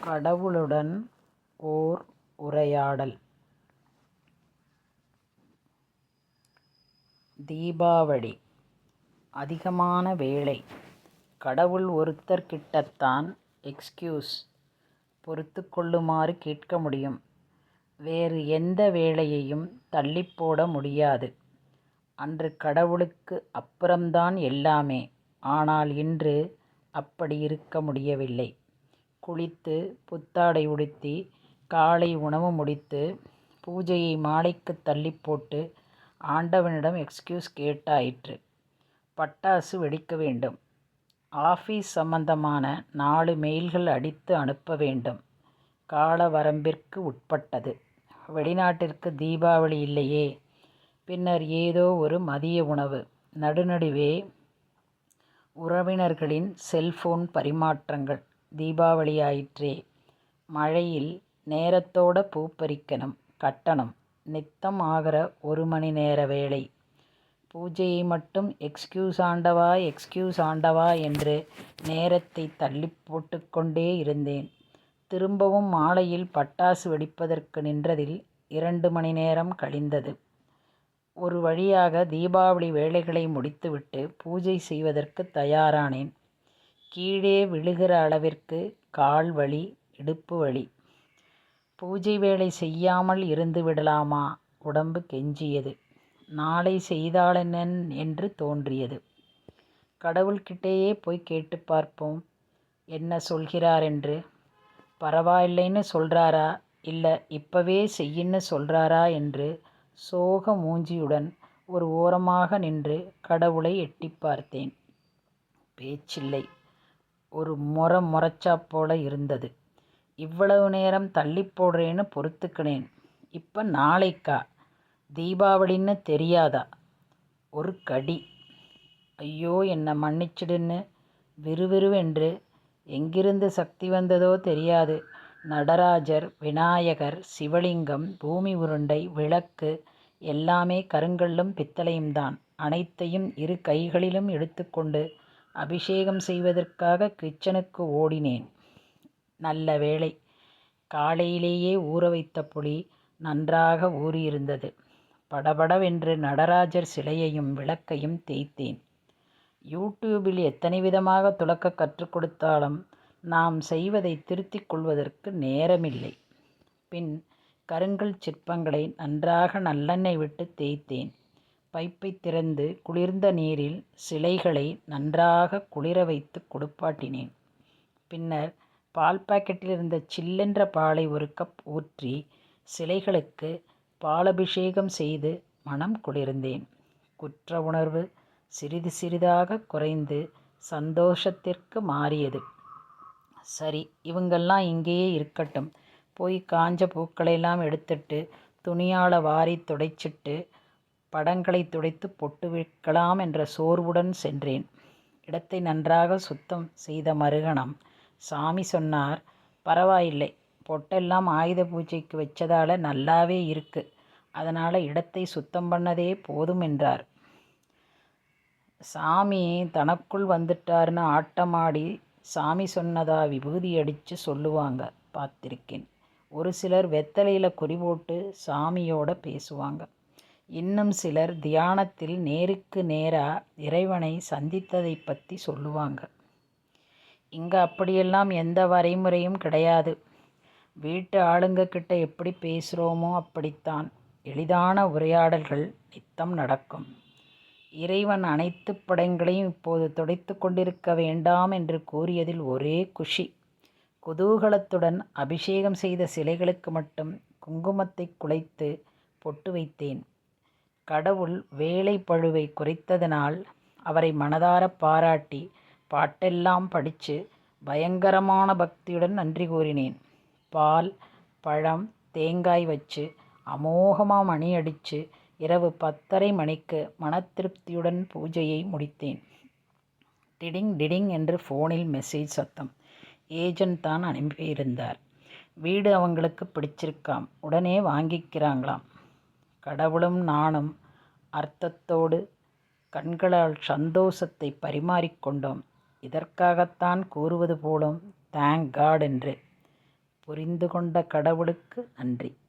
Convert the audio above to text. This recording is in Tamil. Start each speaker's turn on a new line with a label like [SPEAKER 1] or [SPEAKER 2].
[SPEAKER 1] கடவுளுடன் ஓர் உரையாடல். தீபாவளி அதிகமான வேலை கடவுள் ஒருத்தர் கிட்டத்தான் எக்ஸ்கியூஸ் பொறுத்து கொள்ளுமாறு கேட்க முடியும். வேறு எந்த வேலையையும் தள்ளிப்போட முடியாது. அன்று கடவுளுக்கு அப்புறம்தான் எல்லாமே. ஆனால் இன்று அப்படி இருக்க முடியவில்லை. குளித்து புத்தாடை உடுத்தி காலை உணவு முடித்து பூஜையை மாலைக்கு தள்ளிப் போட்டு ஆண்டவனிடம் எக்ஸ்கியூஸ் கேட்டாயிற்று. பட்டாசு வெடிக்க வேண்டும். ஆஃபீஸ் சம்பந்தமான நாலு மெயில்கள் அடித்து அனுப்ப வேண்டும். கால வரம்பிற்கு உட்பட்டது. வெளிநாட்டிற்கு தீபாவளி இல்லையே. பின்னர் ஏதோ ஒரு மதிய உணவு. நடுநடுவே உறவினர்களின் செல்போன் பரிமாற்றங்கள். தீபாவளி ஆயிற்றே மழையில் நேரத்தோட பூ பறிக்கணும் நித்தம் ஆகிற ஒரு மணி நேர வேலை பூஜையை மட்டும் எக்ஸ்கியூஸ் ஆண்டவா எக்ஸ்கியூஸ் ஆண்டவா என்று நேரத்தை தள்ளி போட்டுக்கொண்டே இருந்தேன். திரும்பவும் மாலையில் பட்டாசு வெடிப்பதற்கு நின்றதில் இரண்டு மணி நேரம் கழிந்தது. ஒரு வழியாக தீபாவளி வேலைகளை முடித்துவிட்டு பூஜை செய்வதற்கு தயாரானேன். கீழே விழுகிற அளவிற்கு கால் வலி இடுப்பு வலி பூஜை வேலை செய்யாமல் இருந்து விடலாமா? உடம்பு கெஞ்சியது. நாளை செய்தாலென்னன் என்று தோன்றியது. கடவுள்கிட்டேயே போய் கேட்டு பார்ப்போம். என்ன சொல்கிறார் என்று பரவாயில்லைன்னு சொல்கிறாரா இல்லை இப்போவே செய்யின்னு சொல்கிறாரா என்று சோக மூஞ்சியுடன் ஒரு ஓரமாக நின்று கடவுளை எட்டி பார்த்தேன். பேச்சில்லை. ஒரு முறை முறைச்சா போல இருந்தது. இவ்வளவு நேரம் தள்ளி போடுறேன்னு பொறுத்துக்கினேன். இப்போ நாளைக்கா? தீபாவளின்னு தெரியாதா? ஒரு கடி. ஐயோ என்னை மன்னிச்சிடுன்னு விறுவிறுவென்று எங்கிருந்து சக்தி வந்ததோ தெரியாது. நடராஜர் விநாயகர் சிவலிங்கம் பூமி உருண்டை விளக்கு எல்லாமே கருங்கல்லும் பித்தளையும் தான் அனைத்தையும் இரு கைகளிலும் எடுத்துக்கொண்டு அபிஷேகம் செய்வதற்காக கிச்சனுக்கு ஓடினேன். நல்ல வேளை காலையிலேயே ஊற வைத்த புளி நன்றாக ஊறியிருந்தது. படபடவென்று நடராஜர் சிலையையும் விளக்கையும் தேய்த்தேன். யூடியூபில் எத்தனை விதமாக துலக்க கற்றுக் கொடுத்தாலும் நாம் செய்வதை திருத்திக் கொள்வதற்கு நேரமில்லை. பின் கருங்கல் சிற்பங்களை நன்றாக நல்லெண்ணெய் விட்டு தேய்த்தேன். பைப்பை திறந்து குளிர்ந்த நீரில் சிலைகளை நன்றாக குளிர வைத்து கொடுப்பாட்டினேன். பின்னர் பால் பாக்கெட்டில் இருந்த சில்லென்ற பாலை ஒரு கப் ஊற்றி சிலைகளுக்கு பாலபிஷேகம் செய்து மனம் குளிர்ந்தேன். குற்ற உணர்வு சிறிது சிறிதாக குறைந்து சந்தோஷத்திற்கு மாறியது. சரி இவங்கெல்லாம் இங்கேயே இருக்கட்டும். போய் காஞ்ச பூக்களையெல்லாம் எடுத்துட்டு துணியால் வாரி துடைச்சிட்டு படங்களை துடைத்து பொட்டு வைக்கலாம் என்ற சோர்வுடன் சென்றேன். இடத்தை நன்றாக சுத்தம் செய்த மறுகணம் சாமி சொன்னார் பரவாயில்லை பொட்டெல்லாம் ஆயுத பூஜைக்கு வச்சதால் நல்லாவே இருக்கு. அதனால் இடத்தை சுத்தம் பண்ணதே போதும் என்றார். சாமி தனக்குள் வந்துட்டார்னு ஆட்டமாடி சாமி சொன்னதா விபூதி அடித்து சொல்லுவாங்க பார்த்திருக்கேன். ஒரு சிலர் வெத்தலையில் குறி போட்டு சாமியோட பேசுவாங்க. இன்னும் சிலர் தியானத்தில் நேருக்கு நேராக இறைவனை சந்தித்ததை பற்றி சொல்லுவாங்க. இங்கே அப்படியெல்லாம் எந்த வரைமுறையும் கிடையாது. வீட்டு ஆளுங்க கிட்ட எப்படி பேசுகிறோமோ அப்படித்தான் எளிதான உரையாடல்கள் நித்தம் நடக்கும். இறைவன் அனைத்து படங்களையும் இப்போது துடைத்து கொண்டிருக்க வேண்டாம் என்று கூறியதில் ஒரே குஷி. குதூகலத்துடன் அபிஷேகம் செய்த சிலைகளுக்கு மட்டும் குங்குமத்தை குலைத்து பொட்டு வைத்தேன். கடவுள் வேலை பழுவை குறைத்ததனால் அவரை மனதார பாராட்டி பாட்டெல்லாம் படித்து பயங்கரமான பக்தியுடன் நன்றி கூறினேன். பால் பழம் தேங்காய் வச்சு அமோகமாக மணி அடித்து இரவு பத்தரை மணிக்கு மனத்திருப்தியுடன் பூஜையை முடித்தேன். டிடிங் டிடிங் என்று ஃபோனில் மெசேஜ் சத்தம். ஏஜென்ட் தான் அனுப்பியிருந்தார். வீடு அவங்களுக்கு பிடிச்சிருக்காம். உடனே வாங்கிக்கிறாங்களாம். கடவுளும் நானும் அர்த்தத்தோடு கண்களால் சந்தோஷத்தை பரிமாறிக்கொண்டோம் இதற்காகத்தான் கூறுவது போலும் தேங்க் காட் என்று புரிந்து கொண்ட கடவுளுக்கு நன்றி.